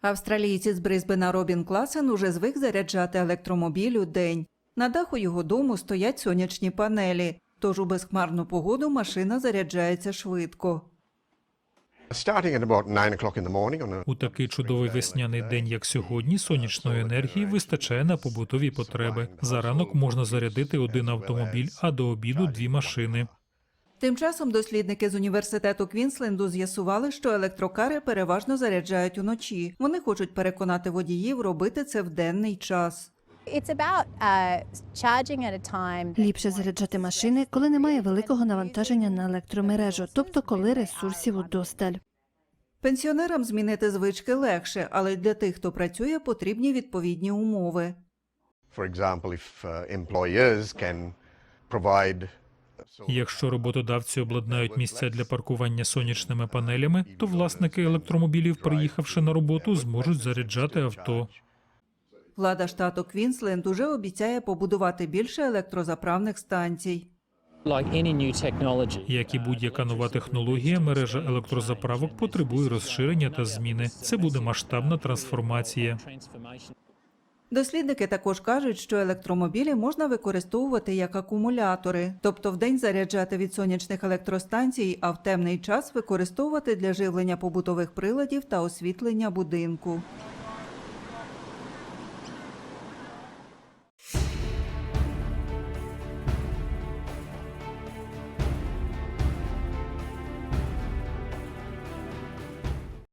Австралійці з Брисбена Робін Класен уже звик заряджати електромобіль у день. На даху його дому стоять сонячні панелі, тож у безхмарну погоду машина заряджається швидко. У такий чудовий весняний день, як сьогодні, сонячної енергії вистачає на побутові потреби. За ранок можна зарядити один автомобіль, а до обіду дві машини. Тим часом дослідники з університету Квінсленду з'ясували, що електрокари переважно заряджають уночі. Вони хочуть переконати водіїв робити це в денний час. Uh. Ліпше заряджати машини, коли немає великого навантаження на електромережу, тобто коли ресурсів удосталь. Пенсіонерам змінити звички легше, але для тих, хто працює, потрібні відповідні умови. For example, if uh, employers can provide Якщо роботодавці обладнають місця для паркування сонячними панелями, то власники електромобілів, приїхавши на роботу, зможуть заряджати авто. Влада штату Квінсленд уже обіцяє побудувати більше електрозаправних станцій. Як і будь-яка нова технологія, мережа електрозаправок потребує розширення та зміни. Це буде масштабна трансформація. Дослідники також кажуть, що електромобілі можна використовувати як акумулятори, тобто вдень заряджати від сонячних електростанцій, а в темний час використовувати для живлення побутових приладів та освітлення будинку.